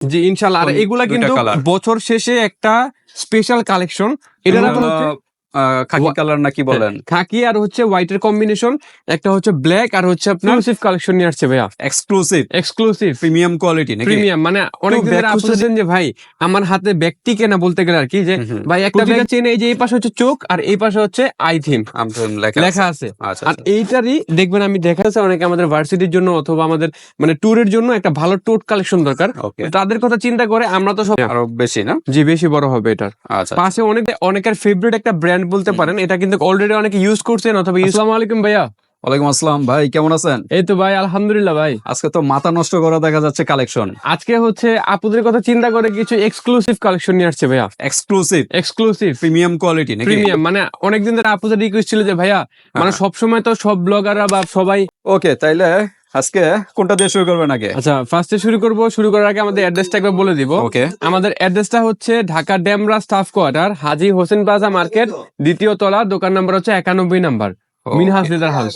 জি ইনশাল্লাহ আর এগুলা কিন্তু। বছর শেষে একটা স্পেশাল কালেকশন এটা খাকি কালার নাকি বলেন? খাকি আর হচ্ছে হোয়াইটের কম্বিনেশন একটা হচ্ছে ব্ল্যাক আর হচ্ছে আপনার এক্সক্লুসিভ কালেকশন নিয়ে আসছে ভাইয়া। এক্সক্লুসিভ এক্সক্লুসিভ প্রিমিয়াম কোয়ালিটি নাকি? প্রিমিয়াম মানে অনেক ব্যাগ খুঁজতেছেন যে ভাই আমার হাতে বলতে গেলে আর কি যে। ভাই একটা ব্যাগ চেন এই যে এই পাশে হচ্ছে চোখ আর এই পাশে হচ্ছে আই থিম লেখা আছে। আচ্ছা আর এইটারই দেখবেন আমি দেখা যাচ্ছে অনেকে আমাদের ভার্সিটির জন্য অথবা আমাদের মানে ট্যুরের জন্য একটা ভালো টোট কালেকশন দরকার। তাদের কথা চিন্তা করে আমরা তো সব আরও বেশি না? জি বেশি বড় হবে এটার। আচ্ছা পাশে অনেক অনেকের ফেভারিট একটা ব্র্যান্ড বলতে পারেন এটা কিন্তু অলরেডি অনেকে ইউজ করছেন অথবা আসসালামু আলাইকুম ভাইয়া। ওয়ালাইকুম আসসালাম ভাই কেমন আছেন? এই তো ভাই আলহামদুলিল্লাহ ভাই। আজকে তো মাথা নষ্ট করা দেখা যাচ্ছে কালেকশন আজকে হচ্ছে আপুদের কথা চিন্তা করে কিছু এক্সক্লুসিভ কালেকশন নিয়ে আসছে ভাইয়া। এক্সক্লুসিভ এক্সক্লুসিভ প্রিমিয়াম কোয়ালিটি নাকি? প্রিমিয়াম মানে অনেকদিন ধরে আপুদের রিকোয়েস্ট ছিল যে ভাইয়া মানে সবসময় তো সব ব্লগাররা বা সবাই ওকে তাইলে আজকে কোনটা দিয়ে শুরু করবেন আগে? আচ্ছা ফার্স্টে শুরু করব শুরু করার আগে আমাদের অ্যাড্রেসটা একবার বলে দিব। ওকে আমাদের অ্যাড্রেসটা হচ্ছে Dhaka Demra staff quarter Haji Hossain plaza market দ্বিতীয় তলা দোকান নাম্বার হচ্ছে একানব্বই নাম্বার। মিনহাস লিদার হাউস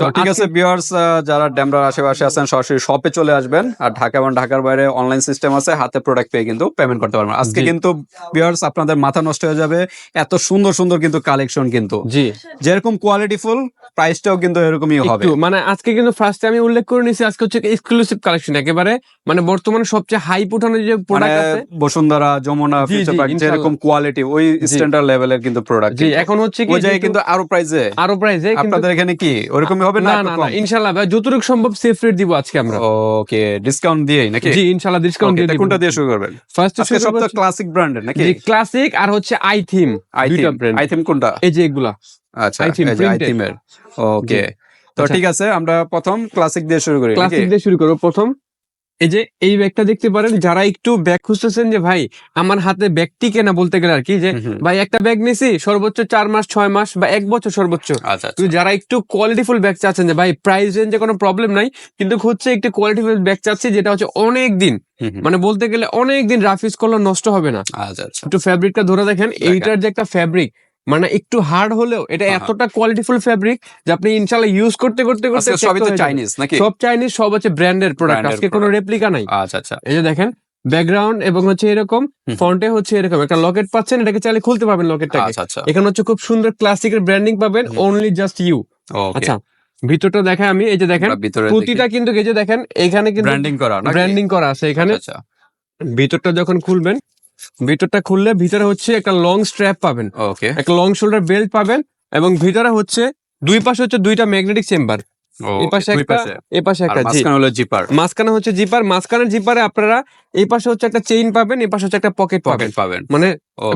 তো ঠিক আছে ভিউয়ার্স যারা ড্যামরার আশেপাশে আছেন সরাসরি শপে চলে আসবেন। আর ঢাকা এবং ঢাকার বাইরে অনলাইন সিস্টেম আছে হাতে প্রোডাক্ট পেয়ে কিন্তু পেমেন্ট করতে পারবেন। আজকে কিন্তু ভিউয়ার্স আপনাদের মাথা নষ্ট হয়ে যাবে। এত সুন্দর সুন্দর কিন্তু কালেকশন কিন্তু। জি। যেরকম কোয়ালিটিফুল প্রাইসটাও কিন্তু এরকমই হবে। মানে আজকে কিন্তু ফার্স্টে আমি উল্লেখ করে নিছি আজকে হচ্ছে এক্সক্লুসিভ কালেকশন একেবারে মানে বর্তমানে সবচেয়ে হাই উঠানো যে মানে প্রোডাক্ট আছে। বসুন্ধরা যমুনা ফিউচার পার্ক যেরকম কোয়ালিটি ওই স্ট্যান্ডার্ড লেভেলের কিন্তু প্রোডাক্ট জি এখন হচ্ছে কি ওই জায়গায় কিন্তু আরও প্রাইসে আরও প্রাইসে আপনাদের এখানে কি ওরকমই হবে না না না ইনশাআল্লাহ যতটুকু সম্ভব সেফ রেট দিব আজকে আমরা। ওকে ডিসকাউন্ট নাকি? জি ইনশাআল্লাহ ডিসকাউন্ট দিয়ে কোনটা দিয়ে শুরু করবেন? ফার্স্ট আজকে সব তো ক্লাসিক ব্র্যান্ডের নাকি? জি ক্লাসিক আর হচ্ছে আই থিম আই দুইটা থিম আই থিম কোনটা? এই যে এগুলা। আচ্ছা এই যে printed। ওকে তো আচ্ছা। ঠিক আছে আমরা প্রথম ক্লাসিক দিয়ে শুরু করি ক্লাসিক দিয়ে শুরু করব প্রথম। এই যে এই ব্যাগটা দেখতে পারেন যারা একটু ব্যাগ খুঁজতেছেন যে ভাই আমার হাতে ব্যাগ টিকে না বলতে গেলে আর কি যে। ভাই একটা ব্যাগ নিছি সর্বোচ্চ চার মাস ছয় মাস বা এক বছর সর্বোচ্চ। আচ্ছা আচ্ছা। যারা একটু কোয়ালিটিফুল ব্যাগ চাচ্ছেন যে ভাই প্রাইস রেঞ্জে কোনো প্রবলেম নাই কিন্তু হচ্ছে একটু কোয়ালিটিফুল ব্যাগ চাচ্ছি যেটা হচ্ছে অনেক দিন। মানে বলতে গেলে অনেক দিন রাফিস করলে নষ্ট হবে না। আচ্ছা একটু ফ্যাব্রিকটা ধরে দেখেন এইটার যে একটা ফ্যাব্রিক মানে একটু হার্ড হলেও এটা। এতটা কোয়ালিটিফুল ফ্যাব্রিক যে আপনি ইনশাল্লাহ ইউজ করতে করতে করতে সবই তো চাইনিজ নাকি? সব চাইনিজ সব হচ্ছে ব্র্যান্ডের প্রোডাক্ট আজকে কোনো রেপ্লিকা নাই। আচ্ছা আচ্ছা। এই যে দেখেন ব্যাকগ্রাউন্ড এবং হচ্ছে এরকম হুম। ফ্রন্টে হচ্ছে এরকম। একটা লকেট পাচ্ছেন এটাকে চাইলে খুলতে পারবেন লকেটটাকে আচ্ছা আচ্ছা। এখানে হচ্ছে খুব সুন্দর ক্লাসিকের ব্র্যান্ডিং পাবেন অনলি জাস্ট ইউ আচ্ছা ভিতরটা দেখায় আমি। এই যে দেখেন প্রতিটা কিন্তু এই যে দেখেন এখানে কিন্তু ব্র্যান্ডিং করা ব্র্যান্ডিং করা আছে এখানে। আচ্ছা। ভিতরটা যখন খুলবেন ভিতরটা খুললে ভিতরে হচ্ছে একটা লং স্ট্র্যাপ পাবেন। ওকে একটা লং শোল্ডার বেল্ট পাবেন এবং ভিতরে হচ্ছে দুই পাশে হচ্ছে দুইটা ম্যাগনেটিক চেম্বার এই পাশে একটা এই পাশে আর একটা জি মাঝখানে হলো জিপার মাঝখানে হচ্ছে জিপার মাঝখানের জিপারে আপনারা এই পাশে হচ্ছে একটা চেইন পাবেন এই পাশে হচ্ছে একটা পকেট পাবেন। পাবেন। মানে.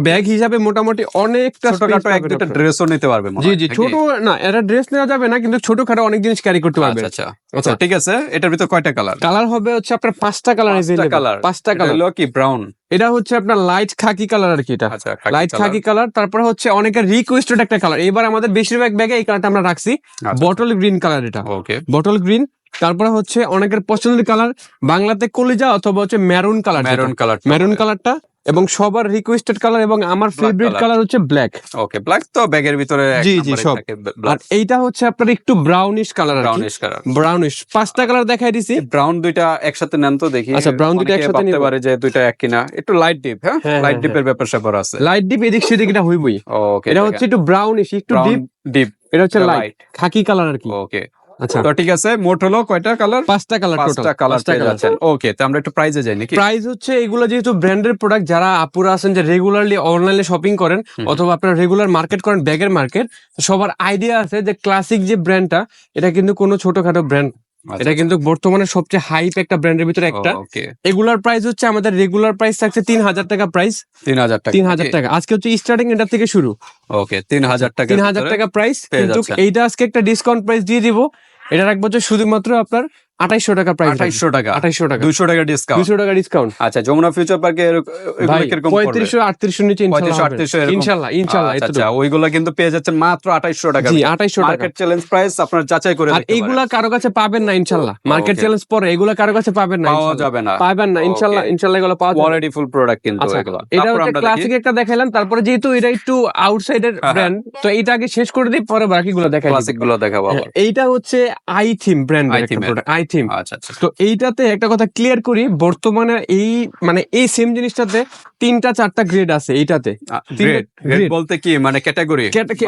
ব্যাগ হিসাবে মোটামুটি অনেকটা ছোটখাটো এক দুটো ড্রেসও নিতে পারবে জি জি ছোট না এটা ড্রেস নেওয়া যাবে না কিন্তু ছোটখাটো অনেক জিনিস ক্যারি করতে পারবেন আচ্ছা আচ্ছা। আচ্ছা ঠিক আছে এটার ভিতর কয়টা কালার কালার হবে হচ্ছে আপনার পাঁচটা কালার কালার পাঁচটা কালার হলো কি ব্রাউন এটা হচ্ছে আপনার লাইট খাকি কালার আর কি এটা। আচ্ছা লাইট খাকি কালার তারপরে হচ্ছে অনেকের রিকোয়েস্টেড একটা কালার এবার আমাদের বেশিরভাগ ব্যাগে এই কালারটা আমরা রাখছি। আচ্ছা। বটল গ্রিন কালার এটা। ওকে বটল গ্রিন তারপরে হচ্ছে অনেকের পছন্দের কালার বাংলাতে কলিজা অথবা হচ্ছে maroon colour maroon colour maroon কালারটা এবং সবার রিকোয়েস্টেড কালার এবং আমার ফেভারিট কালার হচ্ছে ব্ল্যাক ওকে ব্ল্যাক তো ব্যাগের ভিতরে জি, জি, সব। আর এইটা হচ্ছে আপনার একটু brownish colour brownish colour brownish পাঁচটা কালার দেখাই দিছি। ব্রাউন দুইটা একসাথে নেন তো দেখি। আচ্ছা, brown দুইটা একসাথে নিতে পারে যে দুইটা এক কিনা। একটু লাইট ডিপ হ্যাঁ? হ্যাঁ, লাইট হ্যাঁ, ডিপের ব্যাপার স্যাপার আছে। লাইট ডিপ এদিক সেদিক এটা হইবই। ওকে এটা হচ্ছে একটু ব্রাউনিশ একটু ডিপ ডিপ এটা হচ্ছে লাইট খাকি কালার আর কি। ওকে আচ্ছা। তো ঠিক আছে মোট হলো কয়টা কালার পাঁচটা কালার পাঁচটা কালার পেয়ে যাচ্ছেন। ওকে তো আমরা একটু প্রাইজে যাই নাকি? প্রাইস হচ্ছে এগুলো যেহেতু ব্র্যান্ডের প্রোডাক্ট যারা আপুরা আছেন যে রেগুলারলি অনলাইনে শপিং করেন অথবা আপনারা রেগুলার মার্কেট করেন ব্যাগের মার্কেট সবার আইডিয়া আছে যে ক্লাসিক যে ব্র্যান্ডটা এটা কিন্তু কোনো ছোটখাটো ব্র্যান্ড আচ্ছা। এটা কিন্তু বর্তমানে সবচেয়ে হাইপ একটা ব্র্যান্ডের ভিতরে একটা। ওকে এগুলার প্রাইস হচ্ছে আমাদের রেগুলার প্রাইস থাকছে তিন হাজার টাকা প্রাইস তিন হাজার টাকা তিন হাজার টাকা। আজকে হচ্ছে স্টার্টিং এটা থেকে শুরু। ওকে তিন হাজার টাকা তিন হাজার টাকা প্রাইস কিন্তু এইটা আজকে একটা ডিসকাউন্ট প্রাইস দিয়ে দিব। এটা রাখব যে শুধুমাত্র আপনার আঠাইশশো টাকা প্রাইস আঠাইশশো টাকা। আঠাইশশো টাকা। দুইশো টাকা ডিসকাউন্ট দুশো টাকা ডিসকাউন্ট আচ্ছা যমুনা ফিউচার পার্কে পঁয়ত্রিশশো আটত্রিশশো নিচে পঁয়ত্রিশশো আটত্রিশশো ইনশাল্লাহ ইনশাল্লাহ আচ্ছা। আচ্ছা কিন্তু পেয়ে যাচ্ছেন মাত্র আঠাইশশো টাকা। আঠাইশশো টাকা। মার্কেট চ্যালেঞ্জ প্রাইস আপনার যাচাই করে আর। এগুলা কারও কাছে পাবেন না ইনশাল্লাহ। মার্কেট চ্যালেঞ্জ পরে এগুলা কারও কাছে পাবেন না পাওয়া। যাবে না। পাবেন না ইনশাল্লাহ. ইনশাল্লাহ এগুলো পাওয়া কোয়ালিটি ফুল প্রোডাক্ট কিন্তু আচ্ছা, এগুলো। এটা হচ্ছে ক্লাসিক একটা দেখাইলাম। তারপরে যেহেতু এটা একটু আউটসাইডের হ্যাঁ, ব্র্যান্ড তো এটা আগে শেষ করে দিই পরে বাকিগুলো দেখাই ক্লাসিকগুলো দেখাবো হ্যাঁ, এইটা হচ্ছে আই থিম ব্র্যান্ড iTheme এর। আই থিম আচ্ছা আচ্ছা। তো এইটাতে একটা কথা ক্লিয়ার করি বর্তমানে এই মানে এই সেম জিনিসটাতে তিনটা চারটা গ্রেড আছে এইটাতে। গ্রেড গ্রেড বলতে কি মানে ক্যাটাগরি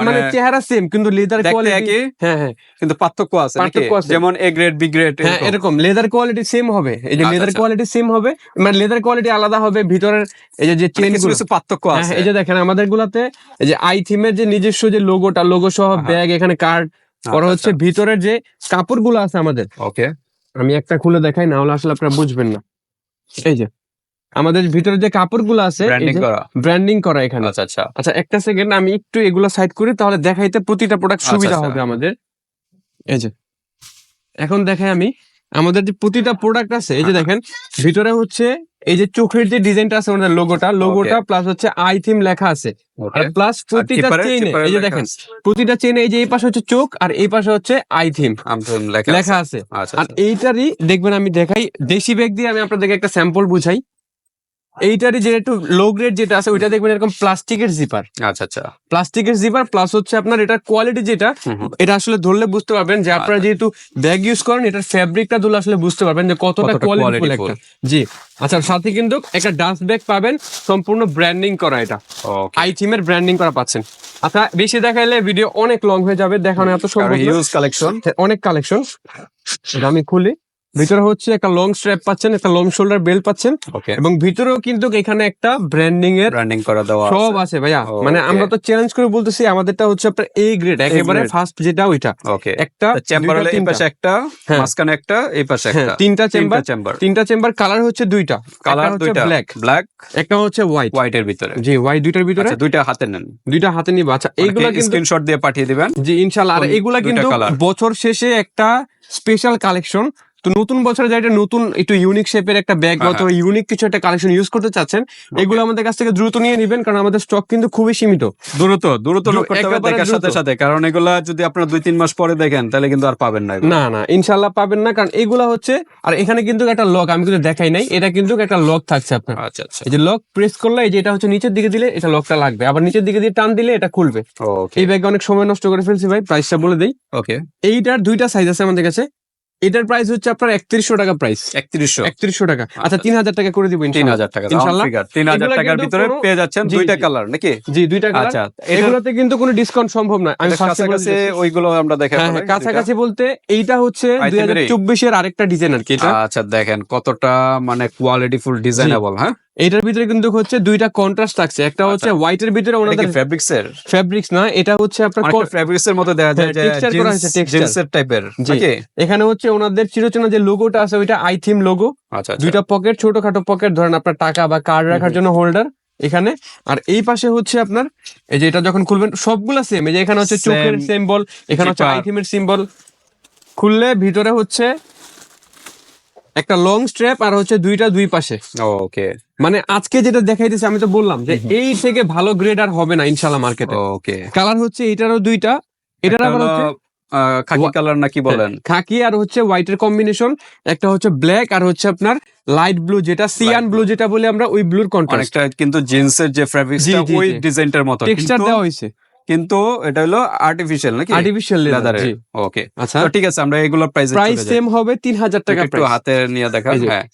মানে চেহারা সেম কিন্তু লেদার কোয়ালিটি হ্যাঁ হ্যাঁ। কিন্তু পার্থক্য আছে পার্থক্য আছে। যেমন এ গ্রেড বি গ্রেড হ্যাঁ এরকম। লেদার কোয়ালিটি সেম হবে। এই যে আচ্ছা, লেদার আচ্ছা। কোয়ালিটি সেম হবে মানে লেদার কোয়ালিটি আলাদা হবে ভিতরের এই যে যে চেন কিছু কিছু পার্থক্য হ্যাঁ, আছে। এই যে দেখেন আমাদের গুলাতে এই যে আই থিমের যে নিজস্ব যে লোগোটা লোগো সহ। ব্যাগ এখানে কার্ড করা আচ্ছা, হচ্ছে ভিতরের যে কাপড়গুলো আছে আমাদের। ওকে আমি একটা খুলে দেখাই না হলে আসলে আপনারা বুঝবেন না। এই যে আমাদের ভিতরে যে কাপড়গুলো আছে ব্র্যান্ডিং করা। এখানে। আচ্ছা আচ্ছা। আচ্ছা একটা সেকেন্ড আমি একটু এগুলো সাইড করি তাহলে দেখাইতে প্রতিটা প্রোডাক্ট আচ্ছা, সুবিধা আচ্ছা। হবে আমাদের। এই যে এখন দেখাই আমি। আমাদের যে প্রতিটা প্রোডাক্ট আছে এই যে। দেখেন ভিতরে হচ্ছে এই যে চোখের যে ডিজাইনটা আছে আমাদের লোগোটা লোগোটা প্লাস হচ্ছে আই থিম লেখা আছে। আর প্লাস প্রতিটা চেইনে এই যে দেখেন প্রতিটা চেইনে এই যে এই পাশে হচ্ছে চোখ আর এই পাশে হচ্ছে আই থিম লেখা আছে। আচ্ছা আর এইটারই দেখবেন আমি দেখাই দেশি ব্যাগ দিয়ে আমি আপনাদেরকে একটা স্যাম্পল বুঝাই। এইটারই যে একটু লো গ্রেড যেটা আছে ওইটা দেখবেন এরকম প্লাস্টিকের জিপার আচ্ছা আচ্ছা। প্লাস্টিকের জিপার প্লাস হচ্ছে আপনার এটার কোয়ালিটি যেটা। এটা আসলে ধরলে বুঝতে পারবেন যে আপনারা যেহেতু ব্যাগ ইউজ করেন এটার ফ্যাব্রিকটা ধরলে আসলে বুঝতে পারবেন যে কতটা কোয়ালিটিফুল একটা। জি। আচ্ছা সাথে কিন্তু একটা ডাস্ট ব্যাগ পাবেন সম্পূর্ণ ব্র্যান্ডিং করা এটা। আই থিমের ব্র্যান্ডিং করা পাচ্ছেন। আচ্ছা বেশি দেখাইলে ভিডিও অনেক লং হয়ে যাবে দেখানো এত সম্ভব হিউজ কালেকশন অনেক কালেকশন আমি খুলি। ভিতরে হচ্ছে একটা লং স্ট্র্যাপ পাচ্ছেন একটা লং শোল্ডার বেল্ট পাচ্ছেন। ওকে এবং ভিতরেও কিন্তু এখানে একটা ব্র্যান্ডিং এর ব্র্যান্ডিং করা দেওয়া সব আছে ভাইয়া। মানে আমরা তো চ্যালেঞ্জ করে বলতেছি আমাদেরটা হচ্ছে আপনার এ গ্রেড একেবারে ফার্স্ট যেটা ওইটা। ওকে একটা চেম্বার এই পাশে একটা হ্যাঁ। মাঝখানে একটা এই পাশে হ্যাঁ, একটা। তিনটা চেম্বার চেম্বার তিনটা চেম্বার কালার হচ্ছে দুইটা। কালার দুইটা। ব্ল্যাক ব্ল্যাক একটা হচ্ছে হোয়াইট হোয়াইট এর ভিতরে। জি হোয়াইট দুইটার ভিতরে। আচ্ছা দুইটা হাতে নেন। দুইটা হাতে নিবা। আচ্ছা এইগুলা কিন্তু স্ক্রিনশট দিয়ে পাঠিয়ে দিবেন। জি ইনশাল্লাহ আর এগুলা কিন্তু? বছর শেষে একটা স্পেশাল কালেকশন তো নতুন বছরে যেটা নতুন একটু ইউনিক শেপের একটা ব্যাগ হ্যাঁ, অথবা ইউনিক কিছু একটা কালেকশন ইউজ করতে চাচ্ছেন এগুলো আমাদের কাছ থেকে দ্রুত নিয়ে নেবেন কারণ আমাদের স্টক কিন্তু খুবই সীমিত। দ্রুত দ্রুত লোক করতে হবে দেখার সাথে সাথে কারণ এগুলা যদি আপনারা দুই তিন মাস পরে দেখেন তাহলে কিন্তু আর পাবেন না না না ইনশাল্লাহ পাবেন না কারণ এগুলা হচ্ছে আর এখানে কিন্তু একটা লক আমি কিন্তু দেখাই নাই এটা কিন্তু একটা লক থাকছে আপনার। আচ্ছা আচ্ছা। এই যে লক প্রেস করলে এই যে এটা হচ্ছে নিচের দিকে দিলে এটা লকটা লাগবে। আবার নিচের দিকে দিয়ে টান দিলে এটা খুলবে। এই ব্যাগে অনেক সময় নষ্ট করে ফেলছি ভাই প্রাইসটা বলে দেই। ওকে এইটার দুইটা সাইজ আছে আমাদের কাছে। এটার প্রাইস হচ্ছে আপনার একত্রিশশো টাকা প্রাইস একত্রিশশো। একত্রিশশো টাকা। আচ্ছা। তিন হাজার টাকা করে দিব তিন হাজার টাকা ইনশাল্লাহ। তিন হাজার টাকার ভিতরে পেয়ে যাচ্ছেন দুইটা কালার নাকি? জি দুইটা কালার আচ্ছা এগুলোতে কিন্তু কোনো ডিসকাউন্ট সম্ভব না আমি কাছাকাছি ওইগুলো আমরা দেখা হ্যাঁ হ্যাঁ কাছাকাছি বলতে এইটা হচ্ছে দুই হাজার। চব্বিশের আরেকটা ডিজাইন আর কি এটা। আচ্ছা দেখেন কতটা মানে কোয়ালিটিফুল ডিজাইনেবল হ্যাঁ? এইটার ভিতরে কিন্তু হচ্ছে দুইটা কন্ট্রাস্ট থাকছে। একটা হচ্ছে হোয়াইট এর ভিতরে ওনাদের ফেব্রিক্স এর? ফ্যাব্রিক্স না এটা হচ্ছে আপনার ফেব্রিক্স এর মতো দেখা যায় হ্যাঁ, যে texture করা হয়েছে। জিন্সের টাইপের। নাকি? এখানে হচ্ছে ওনাদের চিরচেনা যে লোগোটা আছে ওইটা আই থিম লোগো আচ্ছা আচ্ছা। দুইটা পকেট ছোটখাটো পকেট ধরেন আপনার টাকা বা কার্ড রাখার জন্য হোল্ডার এখানে। আর এই পাশে হচ্ছে আপনার এই যে এটা যখন খুলবেন সবগুলা সেম এই যে এখানে হচ্ছে চোখের সিম্বল এখানে হচ্ছে zipper। আইথিমের সিম্বল খুললে ভিতরে হচ্ছে একটা লং স্ট্র্যাপ আর হচ্ছে দুইটা দুই পাশে। ওকে মানে আজকে যেটা দেখাইতেছে আমি তো বললাম যে এই থেকে ভালো গ্রেড আর হবে না ইনশাল্লাহ মার্কেটে ওকে কালার হচ্ছে এটারও দুইটা এটার আবার হচ্ছে খাকি কালার না কি বলেন? খাকি আর হচ্ছে হোয়াইটের কম্বিনেশন একটা হচ্ছে ব্ল্যাক আর হচ্ছে আপনার লাইট ব্লু যেটা সিয়ান ব্লু যেটা বলে আমরা ওই ব্লুর কন্ট্রাস্ট কিন্তু জিন্সের যে জি, ওই ডিজাইনটার মতো। টেক্সচার দেওয়া হয়েছে। কিন্তু এটা হলো আর্টিফিশিয়াল নাকি? আর্টিফিশিয়াল লেদার জি। ওকে আচ্ছা। ঠিক আছে আমরা এগুলোর প্রাইস প্রাইস সেম হবে তিন হাজার টাকা একটু হাতে নিয়ে দেখা হ্যাঁ।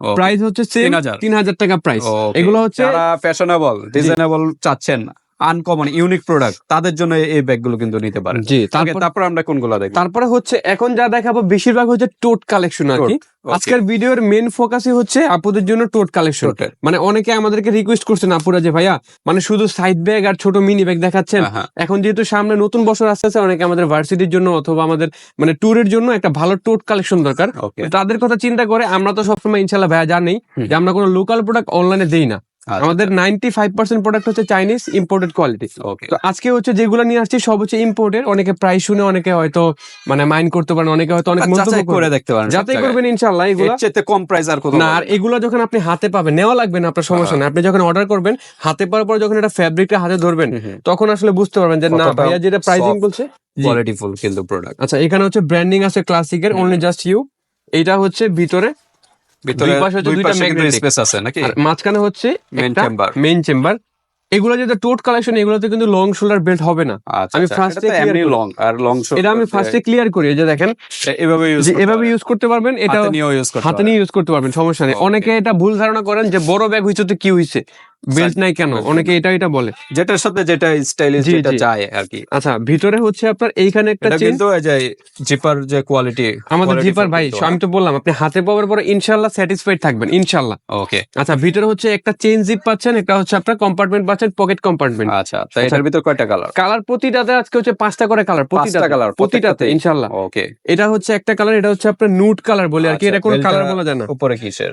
প্রাইস হচ্ছে সেম 3000 তিন হাজার টাকা প্রাইস এগুলো হচ্ছে ফ্যাশনেবল ডিজাইনেবল চাচ্ছেন আনকমন ইউনিক প্রোডাক্ট তাদের জন্য এই ব্যাগগুলো কিন্তু নিতে পারেন। জি তারপর আমরা কোনগুলো দেখব? তারপরে হচ্ছে এখন যা দেখাবো বেশিরভাগ হচ্ছে টোট কালেকশন আর কি। আজকের ভিডিওর মেন ফোকাসই হচ্ছে আপুদের জন্য টোট কালেকশন মানে অনেকে আমাদেরকে রিকোয়েস্ট করছেন আপুরা যে ভাইয়া মানে শুধু সাইড ব্যাগ আর ছোট মিনি ব্যাগ দেখাচ্ছেন? হ্যাঁ, হ্যাঁ। এখন যেহেতু সামনে নতুন বছর আসতেছে অনেকে আমাদের ভার্সিটির জন্য অথবা আমাদের মানে ট্যুরের জন্য একটা ভালো টোট কালেকশন দরকার। তাদের কথা চিন্তা করে আমরা তো সবসময় ইনশাল্লাহ ভাইয়া জানি যে আমরা কোনো লোকাল প্রোডাক্ট অনলাইনে দেই না। আমাদের নাইনটি ফাইভ পার্সেন্ট প্রোডাক্ট হচ্ছে চাইনিজ ইম্পোর্টেড কোয়ালিটি তো আজকে হচ্ছে যেগুলো নিয়ে আসছি সব হচ্ছে ইম্পোর্টেড অনেকে প্রাইস শুনে অনেকে হয়তো মানে মাইন্ড করতে পারেন অনেকে হয়তো অনেক মন্তব্য করে দেখতে পারেন যাতে করবেন ইনশাল্লাহ এগুলো। চেয়ে কম প্রাইস আর না আর এগুলো যখন আপনি হাতে পাবেন নেওয়া লাগবে না আপনার সমস্যা নেই। আপনি যখন অর্ডার করবেন হাতে পাওয়ার পর যখন এটা ফ্যাব্রিকটা হাতে ধরবেন তখন আসলে বুঝতে পারবেন যে না ভাইয়া যেটা প্রাইসিং বলছে। কোয়ালিটিফুল কিন্তু প্রোডাক্ট আচ্ছা এখানে হচ্ছে ব্র্যান্ডিং আছে ক্লাসিকের অনলি জাস্ট ইউ এটা হচ্ছে ভিতরে। ভিতরে দুই পাশে দুইটা পাশে স্পেস আছে নাকি? মাঝখানে হচ্ছে। মেইন চেম্বার এগুলো যেটা টোট কালেকশন এগুলোতে কিন্তু লং শোল্ডার বেল্ট হবে না। আচ্ছা আমি আচ্ছা, এ clear এমনি লং আর লং এটা আমি ফার্স্টে ক্লিয়ার করি যে দেখেন। এভাবে ইউজ এভাবে ইউজ করতে পারবেন এটা হাতে নিয়ে ইউজ করতে পারবেন সমস্যা নেই। অনেকে এটা ভুল ধারণা করেন যে বড় ব্যাগ হইছে তো কি হইছে? বেল্ট নাই কেন? অনেকে এটা এটা বলে। যেটার সাথে যেটা স্টাইলিশ যেটা চায় আর কি আচ্ছা ভিতরে হচ্ছে আপনার এইখানে একটা চেন কিন্তু এই যে জিপার যে কোয়ালিটি আমাদের জিপার ভাই আমি তো বললাম আপনি হাতে পাওয়ার পরে ইনশাল্লাহ স্যাটিসফাইড থাকবেন ইনশাল্লাহ ওকে আচ্ছা ভিতরে হচ্ছে একটা চেন জিপ পাচ্ছেন একটা হচ্ছে আপনার কম্পার্টমেন্ট পাচ্ছেন পকেট কম্পার্টমেন্ট আচ্ছা তো এটার ভিতর কয়টা কালার কালার প্রতিটাতে আজকে হচ্ছে পাঁচটা করে কালার প্রতিটা colour, প্রতিটাতে? ইনশাল্লাহ ওকে এটা হচ্ছে একটা কালার এটা হচ্ছে আপনার নুট কালার বলে আর কি আচ্ছা, এটা কোনো belt কালার বলা যায় না। উপরে কিসের?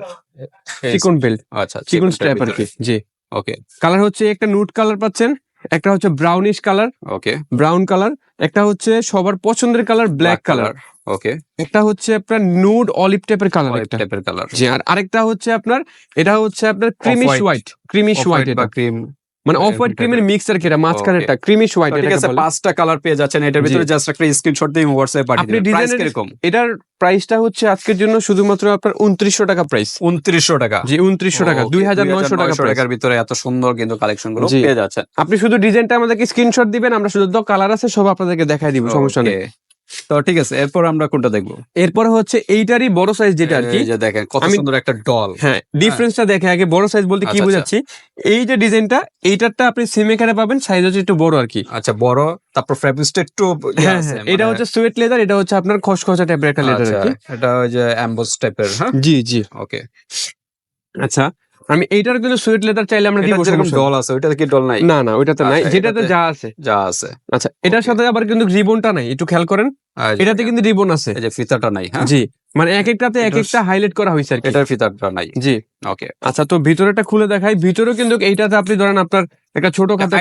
চিকন বেল্ট আচ্ছা চিকন স্ট্র্যাপ আর কি জি। ওকে কালার হচ্ছে একটা নুট কালার পাচ্ছেন একটা হচ্ছে brownish colour okay brown colour একটা হচ্ছে সবার পছন্দের কালার ব্ল্যাক কালার ওকে একটা হচ্ছে আপনার নুড অলিভ টাইপের কালার একটা। টাইপের কালার জি আর আরেকটা হচ্ছে আপনার এটা হচ্ছে আপনার ক্রিমিশ হোয়াইট ক্রিমিশ হোয়াইট এটা বা ক্রিম মানে অফ হোয়াইট ক্রিমের type-এর। মিক্স আর কি এটা মাঝখানে একটা ক্রিমিশ হোয়াইট ঠিক আছে পাঁচটা কালার পেয়ে যাচ্ছেন। এটার ভিতরে জাস্ট একটা স্ক্রিনশট দিয়ে হোয়াটসঅ্যাপে পাঠিয়ে দিবেন। প্রাইস কীরকম? এটার প্রাইসটা হচ্ছে আজকের জন্য শুধুমাত্র আপনার উনত্রিশশো টাকা প্রাইস 2900 টাকা। জি উনত্রিশশো টাকা Okay, দুই হাজার নয়শো টাকা 2900 price। টাকার ভিতরে এত সুন্দর কিন্তু কালেকশনগুলো। পেয়ে যাচ্ছেন। আপনি শুধু ডিজাইনটা আমাদেরকে স্ক্রিনশট দিবেন আমরা শুধু কালার আছে সব আপনাদেরকে দেখাই দিব সমস্যা নেই. তো ঠিক আছে এরপর আমরা কোনটা দেখব? এরপর হচ্ছে এইটারই বড় সাইজ যেটা আর কি। এই যে দেখেন কত আমি- সুন্দর একটা ডল হ্যাঁ ডিফারেন্সটা দেখে আগে বড় সাইজ বলতে কি আচ্ছা, বোঝাচ্ছি? এই যে ডিজাইনটা এইটারটা আপনি সেম এখানে পাবেন সাইজ হচ্ছে একটু বড় আর কি। আচ্ছা বড় তারপর ফ্যাব্রিক্সটা একটু ইয়ে হ্যাঁ আছে, হ্যাঁ এটা মানে- হচ্ছে সুয়েট লেদার এটা হচ্ছে আপনার খসখসা টাইপের একটা লেদার আর আচ্ছা, কি। এটা ওই যে অ্যাম্বস টাইপের হ্যাঁ? জি জি। ওকে আচ্ছা আমি এইটার কিন্তু সুইট লেদার চাইলে আমরা দিব। ডল আছে ওইটাতে কি ডল নাই? না না ওইটাতে নাই আচ্ছা, যেটাতে যা আছে। যা আছে। আচ্ছা এটার সাথে আবার কিন্তু রিবনটা নাই একটু খেয়াল করেন। এটাতে কিন্তু রিবন আছে। এই যে ফিতাটা নাই হ্যাঁ? জি মানে এক একটাতে এক একটা হাইলাইট করা হয়েছে আর কি। এটার ফিতাটা নাই। জি। ওকে আচ্ছা তো ভিতরেটা খুলে দেখাই। ভিতরেও কিন্তু এইটাতে আপনি ধরেন আপনার একটা ছোট খাতা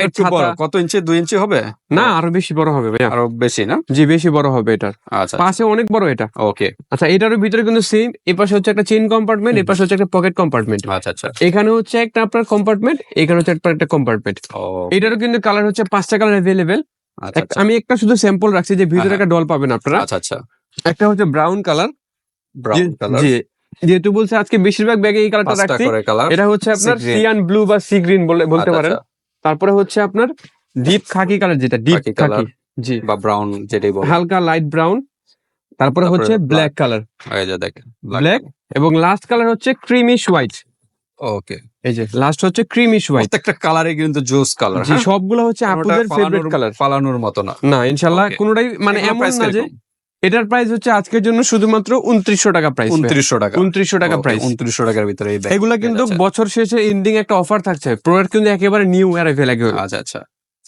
কত ইঞ্চি? দুই ইঞ্চি হবে? না আরও বেশি বড় হবে ভাইয়া। আরও বেশি না? জি বেশি বড় হবে এটার। আচ্ছা। পাশে অনেক বড় এটা। ওকে আচ্ছা এটারও ভিতরে কিন্তু সেম এই পাশে হচ্ছে একটা চেইন কম্পার্টমেন্ট এই পাশে হচ্ছে একটা পকেট কম্পার্টমেন্ট আচ্ছা আচ্ছা। এখানে হচ্ছে একটা আপনার কম্পার্টমেন্ট এখানে হচ্ছে একটা কম্পার্টমেন্ট ও এটারও কিন্তু কালার হচ্ছে পাঁচটা কালার অ্যাভেলেবেল আমি একটা শুধু স্যাম্পল রাখছি যে ভিতরে হ্যাঁ, একটা ডল পাবেন আপনারা। আচ্ছা আচ্ছা। একটা হচ্ছে ব্রাউন কালার ব্রাউন কালার জি। যেহেতু বলছে আজকে বেশিরভাগ ব্যাগে এই কালারটা রাখছি। এটা হচ্ছে আপনার সিয়ান ব্লু বা সি গ্রিন বলে বলতে আচ্ছা, পারেন। তারপরে হচ্ছে আপনার ডিপ খাকি কালার যেটা ডিপ খাকি জি। বা ব্রাউন যেটাই বল। হালকা লাইট ব্রাউন তারপরে হচ্ছে ব্ল্যাক কালার দেখেন ব্ল্যাক এবং লাস্ট কালার হচ্ছে ক্রিমিশ হোয়াইট ওকে এই যে লাস্ট হচ্ছে ক্রিমিশ হোয়াইট প্রত্যেকটা কালারে কিন্তু জোস কালার জি সবগুলো হচ্ছে আপুদের ফেভারিট কালার ফালানোর মতো না। না ইনশাল্লাহ কোনটাই মানে এমন না যে এটার প্রাইস হচ্ছে আজকের জন্য শুধুমাত্র উনত্রিশশো টাকা প্রাইস উনত্রিশশো টাকা। উনত্রিশশো টাকা প্রাইস উনত্রিশশো টাকার ভিতরে এগুলা কিন্তু বছর শেষে ইন্ডিং একটা অফার থাকছে। প্রোডাক্ট কিন্তু একেবারে নিউ অ্যারাইভেল আচ্ছা আচ্ছা।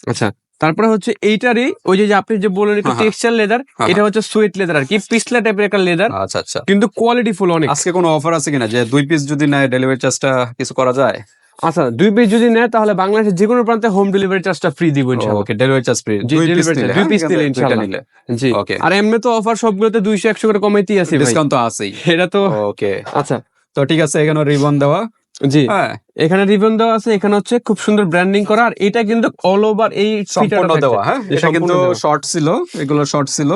আচ্ছা। তারপরে হচ্ছে এইটারই ওই যে আপনি যে বললেন একটু হ্যাঁ, হ্যাঁ। টেক্সচার লেদার হ্যাঁ, এটা হচ্ছে সুইট লেদার আর কি পিছলা টাইপের একটা লেদার আচ্ছা আচ্ছা। কিন্তু কোয়ালিটি ফুল অনেক। আজকে কোনো অফার আছে কিনা যে দুই পিস যদি নেয় ডেলিভারি চার্জটা কিছু করা যায়? আচ্ছা দুই পিস যদি নেয় তাহলে বাংলাদেশের যে কোনো প্রান্তে হোম ডেলিভারি চার্জটা ফ্রি দিব ইনশাআল্লাহ। ওকে ডেলিভারি চার্জ ফ্রি দুই পিস নিলে। দুই হ্যাঁ? থেকে নিলে ইনশাআল্লাহ। জি। ওকে আর এমনি তো অফার সবগুলোতে দুইশো একশো করে কমাইতেই আছে ভাই। ডিসকাউন্ট তো আছেই। এটা তো ওকে আচ্ছা। তো ঠিক আছে এখানে রিবন দেওয়া। জি। হ্যাঁ। এখানে রিবন দেওয়া আছে এখানে হচ্ছে খুব সুন্দর ব্র্যান্ডিং করা আর এটা কিন্তু অল ওভার এই সম্পূর্ণ দেওয়া হ্যাঁ? এটা কিন্তু শর্ট ছিল এগুলো শর্ট ছিল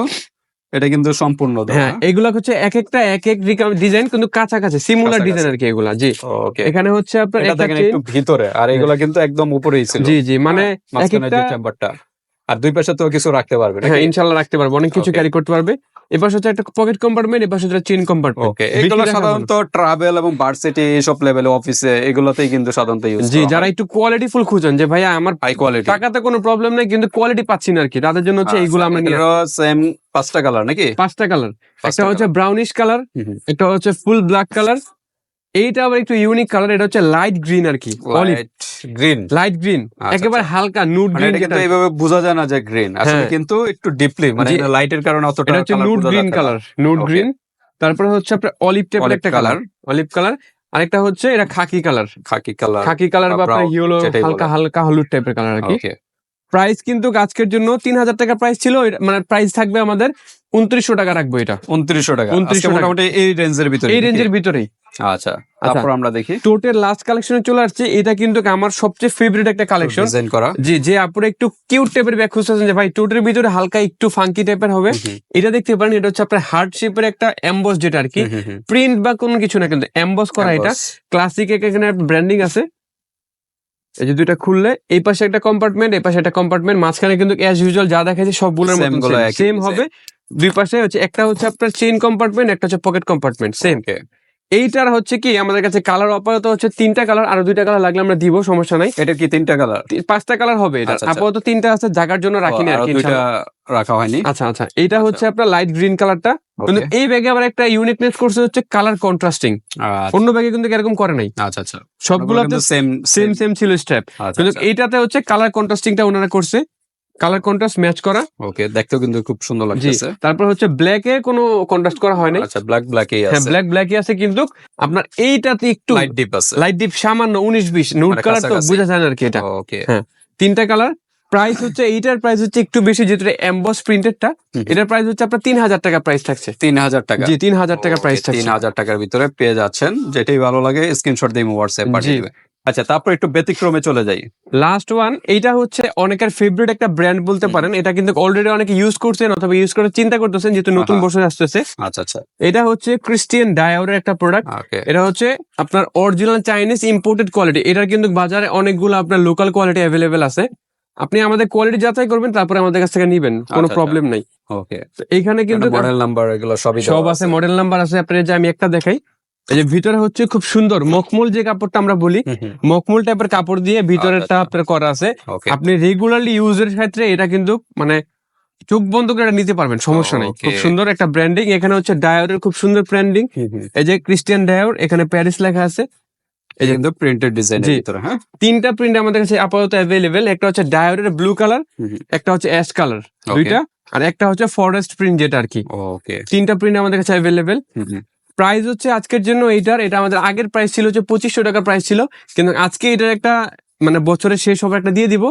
এটা কিন্তু সম্পূর্ণ হ্যাঁ এগুলা হচ্ছে এক একটা এক এক ডিজাইন কিন্তু কাছাকাছি সিমুলার ডিজাইন আর কি এগুলা জি। ওকে এখানে হচ্ছে আপনার এটা দেখেন একটু ভিতরে আর এগুলো কিন্তু একদম উপরেই ছিল। জি জি মানে হ্যাঁ, এক একটা চেম্বারটা আর দুই পাশে তো কিছু রাখতে পারবে হ্যাঁ নাকি? ইনশাল্লাহ রাখতে পারবে অনেক কিছু ক্যারি করতে পারবে। এবার হচ্ছে একটা পকেট কম্পার্টমেন্ট এবার হচ্ছে চেন কম্পার্টমেন্ট ওকে এগুলো সাধারণত ট্রাভেল এবং ভার্সিটি সব লেভেলে অফিসে এগুলোতেই কিন্তু সাধারণত ইউজ জি যারা একটু কোয়ালিটি ফুল খুঁজেন যে ভাইয়া আমার হাই কোয়ালিটি টাকাতে কোনো প্রবলেম নেই কিন্তু কোয়ালিটি পাচ্ছি না আর কি তাদের জন্য হচ্ছে এইগুলো আমরা নিয়ে সেম পাঁচটা কালার নাকি? পাঁচটা কালার একটা হচ্ছে ব্রাউনিশ কালার। একটা হচ্ছে ফুল ব্ল্যাক কালার এইটা আবার একটু ইউনিক কালার এটা হচ্ছে লাইট গ্রিন আর কি গ্রিন লাইট গ্রিন আচ্ছা, একেবারে হালকা নুড মানে গ্রিন কিন্তু এইভাবে বোঝা যায় না যে গ্রিন আসলে হ্যাঁ। কিন্তু একটু ডিপলি মানে লাইটের কারণে অতটা এটা হচ্ছে nude green colour nude green তারপরে হচ্ছে আপনার অলিভ টাইপের একটা কালার অলিভ কালার আরেকটা হচ্ছে এটা khaki colour khaki colour khaki colour বা আপনার ইয়েলো হালকা হালকা হলুদ টাইপের কালার আর কি। প্রাইস কিন্তু আজকের জন্য তিন হাজার টাকা প্রাইস ছিল মানে প্রাইস থাকবে আমাদের উনত্রিশশো টাকা রাখব এটা। উনত্রিশশো টাকা। 2900 আজকে টাকা। মোটামুটি এই রেঞ্জের ভিতরে এই রেঞ্জের ভিতরেই। আচ্ছা তারপর আমরা দেখি। টোটের লাস্ট কালেকশনে চলে আসছে। এটা কিন্তু আমার সবচেয়ে ফেভারিট একটা কালেকশন ডিজাইন করা। জি যে আপুরে একটু কিউট টাইপের ব্যাগ খুঁজতেছেন যে ভাই টোটের ভিতরে হালকা একটু ফাঙ্কি টাইপের হবে। এটা দেখতে পারেন এটা হচ্ছে আপনার হার্ট শেপের একটা এমবস যেটা আর কি। প্রিন্ট বা কোনো কিছু না কিন্তু এমবস করা এটা। ক্লাসিক এখানে ব্র্যান্ডিং আছে। এই যে দুইটা খুললে এই পাশে একটা কম্পার্টমেন্ট এই পাশে একটা কম্পার্টমেন্ট মাঝখানে কিন্তু অ্যাজ ইউজুয়াল যা দেখাচ্ছে সবগুলোর মতো সেম হবে দুই পাশে হচ্ছে একটা হচ্ছে আপনার চেইন কম্পার্টমেন্ট একটা হচ্ছে পকেট কম্পার্টমেন্ট সেম এইটার হচ্ছে কি আমাদের কাছে কালার আপাতত হচ্ছে তিনটা কালার আর দুইটা কালার লাগলে আমরা দিব সমস্যা নাই। এটা কি তিনটা কালার পাঁচটা কালার হবে এটা। আচ্ছা, আচ্ছা। আপাতত তিনটা আছে জাগার জন্য রাখিনি আর কি। রাখা হয়নি। আচ্ছা আচ্ছা এটা হচ্ছে আপনার লাইট গ্রিন কালারটা কিন্তু এই ব্যাগে আবার একটা ইউনিকনেস করছে হচ্ছে কালার কন্ট্রাস্টিং আচ্ছা, অন্য ব্যাগে কিন্তু এরকম করে নাই। আচ্ছা আচ্ছা। সবগুলোতে সেম সেম সেম ছিল স্টেপ আচ্ছা কিন্তু এইটাতে হচ্ছে কালার কন্ট্রাস্টিংটা ওনারা করছে। কালার কন্ট্রাস্ট ম্যাচ করা। ওকে দেখতেও কিন্তু খুব সুন্দর জি। লাগতেছে। তারপর হচ্ছে ব্ল্যাকে কোনো কন্ট্রাস্ট করা হয় নাই আচ্ছা ব্ল্যাক ব্ল্যাকই হ্যাঁ আছে। ব্ল্যাক ব্ল্যাকই আছে কিন্তু আপনার এইটাতে একটু লাইট ডিপ আছে। লাইট ডিপ সামান্য উনিশ বিশ নুট মানে কালার তো। বোঝা যায় না আর কি এটা। ওকে হ্যাঁ। তিনটা কালার প্রাইস হচ্ছে এইটার প্রাইস হচ্ছে একটু বেশি যেহেতু এমবস প্রিন্টেডটা। এটার প্রাইস হচ্ছে আপনার তিন হাজার টাকা প্রাইস থাকছে। তিন হাজার টাকা। জি তিন হাজার টাকা প্রাইস থাকছে। তিন হাজার টাকার ভিতরে পেয়ে যাচ্ছেন যেটাই ভালো লাগে স্ক্রিনশট দিয়ে হোয়াটসঅ্যাপ পাঠিয়ে। দিবে আচ্ছা তারপর একটু ব্যতিক্রমে চলে যাই। লাস্ট ওয়ান এটা হচ্ছে অনেকের ফেভারিট একটা ব্র্যান্ড বলতে পারেন। এটা কিন্তু অলরেডি অনেকে ইউজ করছেন অথবা ইউজ করে চিন্তা করতেছেন যেহেতু নতুন। বছর আসতেছে। আচ্ছা আচ্ছা। এটা হচ্ছে ক্রিস্টিয়ান ডায়োরের একটা প্রোডাক্ট এটা হচ্ছে আপনার অরিজিনাল চাইনিজ ইম্পোর্টেড কোয়ালিটি এটার কিন্তু বাজারে অনেকগুলো আপনার লোকাল কোয়ালিটি অ্যাভেলেবেল আছে। আপনি আমাদের কোয়ালিটি যাচাই করবেন তারপরে আমাদের কাছ থেকে নিবেন কোনো আচ্ছা, প্রবলেম নাই। ওকে এইখানে কিন্তু মডেল নাম্বার এগুলো সবই সব আছে মডেল নাম্বার আছে আপনার যে আমি একটা দেখাই। এই যে ভিতরে হচ্ছে খুব সুন্দর মখমল যে কাপড়টা আমরা বলি মখমল টাইপের কাপড় দিয়ে ভিতরেরটা আচ্ছা। আপনার করা আছে। আপনি রেগুলারলি ইউজের ক্ষেত্রে এটা কিন্তু মানে চোখ বন্ধ করে এটা নিতে পারবেন সমস্যা নেই। খুব সুন্দর একটা ব্র্যান্ডিং এখানে হচ্ছে ডায়োরের খুব সুন্দর ব্র্যান্ডিং এই যে ক্রিস্টিয়ান ডায়োর এখানে প্যারিস লেখা আছে। এই যে কিন্তু প্রিন্টেড ডিজাইনের। ভিতরে হ্যাঁ তিনটা প্রিন্ট আমাদের কাছে আপাতত অ্যাভেলেবেল একটা হচ্ছে ডায়োডের ব্লু কালার। একটা হচ্ছে অ্যাশ কালার. দুইটা আর একটা হচ্ছে ফরেস্ট প্রিন্ট যেটা আর কি ওকে তিনটা প্রিন্ট আমাদের কাছে অ্যাভেলেবেল। প্রাইস হচ্ছে আজকের জন্য এইটার এটা আমাদের আগের প্রাইস ছিল হচ্ছে পঁচিশশো টাকা প্রাইস ছিল কিন্তু আজকে এটার একটা মানে বছরের শেষ হবে একটা দিয়ে দিব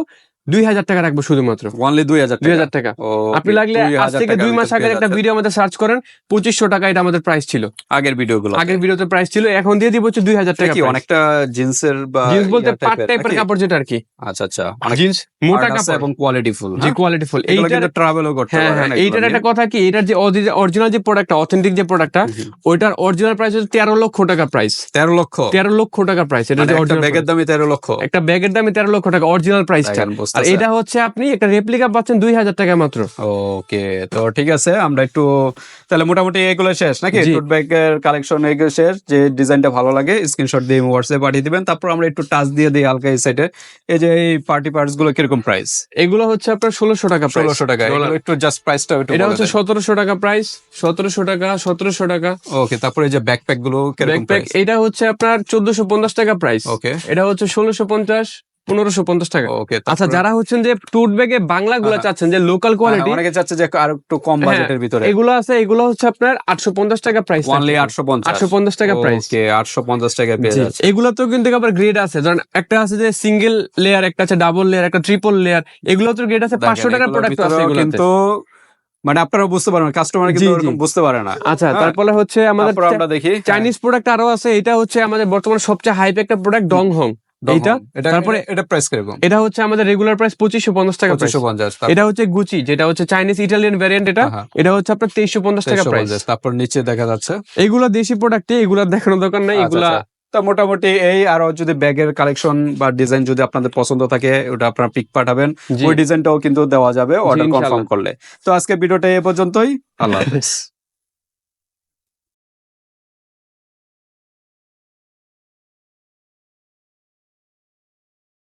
দুই হাজার টাকা রাখব শুধুমাত্র। অনলি দুই হাজার দুই হাজার টাকা। আপনি লাগলে আজ থেকে দুই মাস আগের একটা ভিডিও আমাদের সার্চ করেন পঁচিশশো টাকা এটা আমাদের প্রাইস ছিল। আগের ভিডিওগুলো আগের ভিডিওতে প্রাইস ছিল এখন দিয়ে দিব হচ্ছে দুই হাজার টাকা কি অনেকটা জিন্সের বা জিন্স বলতে পাট টাইপের কাপড় যেটা আর কি। আচ্ছা আচ্ছা। জিন্স মোটা কাপড়। এবং কোয়ালিটি ফুল জি কোয়ালিটি ফুল এইটা ট্রাভেলও করতে হ্যাঁ হ্যাঁ এইটার একটা কথা কি এটার যে অরিজিনাল যে প্রোডাক্টটা অথেন্টিক যে প্রোডাক্টটা। ওইটার অরিজিনাল প্রাইস হচ্ছে তেরো লক্ষ টাকা প্রাইস তেরো লক্ষ? তেরো লক্ষ টাকা প্রাইস এটা মানে ব্যাগের দামই তেরো লক্ষ? একটা ব্যাগের দামে তেরো লক্ষ টাকা অরিজিনাল প্রাইসটা আর এটা হচ্ছে আপনি একটা রেপ্লিকা পাচ্ছেন দুই হাজার টাকা মাত্র। ওকে তো ঠিক আছে আমরা একটু তাহলে মোটামুটি এগুলো শেষ নাকি। টুট ব্যাগের কালেকশন এগুলো শেষ যে ডিজাইনটা ভালো লাগে স্ক্রিনশট দিয়ে হোয়াটসঅ্যাপ পাঠিয়ে দিবেন তারপর আমরা একটু টাচ দিয়ে দিই হালকা এই সাইডে এই যে এই পার্টি পার্টসগুলো কীরকম প্রাইস এগুলো হচ্ছে আপনার ষোলোশো টাকা ষোলোশো টাকা একটু জাস্ট প্রাইসটা একটু এটা হচ্ছে সতেরোশো টাকা প্রাইস সতেরোশো টাকা সতেরোশো টাকা। ওকে তারপরে এই যে ব্যাকপ্যাকগুলো ব্যাকপ্যাক এটা হচ্ছে আপনার চোদ্দশো পঞ্চাশ টাকা প্রাইস ওকে। এটা হচ্ছে ষোলোশো পঞ্চাশ পনেরোশো পঞ্চাশ টাকা। ওকে আচ্ছা যারা হচ্ছেন যে টুট ব্যাগে বাংলা গুলা হ্যাঁ। চাচ্ছেন যে লোকাল কোয়ালিটি অনেকে চাচ্ছে যে আর একটু কম হ্যাঁ, বাজেটের ভিতরে। এগুলো আছে এগুলো হচ্ছে আপনার আটশো পঞ্চাশ টাকা প্রাইস অনলি আটশো পঞ্চাশ। আটশো পঞ্চাশ টাকা প্রাইস ওকে আটশো পঞ্চাশ টাকা পেয়ে যাচ্ছে। এগুলোতেও কিন্তু আবার গ্রেড আছে। ধরেন একটা আছে যে সিঙ্গেল লেয়ার একটা আছে ডাবল লেয়ার একটা ট্রিপল লেয়ার এগুলো তো গ্রেড আছে পাঁচশো টাকার প্রোডাক্ট আছে কিন্তু মানে আপনারা বুঝতে পারেন কাস্টমার কিন্তু। এরকম বুঝতে পারে না। আচ্ছা হ্যাঁ। তারপরে হচ্ছে আমাদের আমরা দেখি চাইনিজ প্রোডাক্ট আরও আছে এটা হচ্ছে আমাদের বর্তমানে সবচেয়ে হাইপ একটা প্রোডাক্ট ডং হং এইটা এটা? তারপরে এটা প্রাইস কীরকম এটা হচ্ছে আমাদের রেগুলার প্রাইস পঁচিশশো পঞ্চাশ টাকা। পঁচিশশো পঞ্চাশ এটা হচ্ছে গুচি যেটা হচ্ছে চাইনিজ ইটালিয়ান ভ্যারিয়েন্ট এটা। এটা হচ্ছে আপনার তেইশশো পঞ্চাশ টাকা প্রাইস তারপর নিচে দেখা যাচ্ছে। এগুলো দেশি প্রোডাক্টে এগুলো দেখানোর দরকার নাই আচ্ছা, এগুলা আচ্ছা। তো মোটামুটি এই আরও যদি ব্যাগের কালেকশন বা ডিজাইন যদি আপনাদের পছন্দ থাকে ওটা আপনারা পিক পাঠাবেন। ওই ডিজাইনটাও কিন্তু দেওয়া যাবে অর্ডার। কনফার্ম করলে। তো আজকে ভিডিওটা এ পর্যন্তই। আল্লাহ হাফেজ।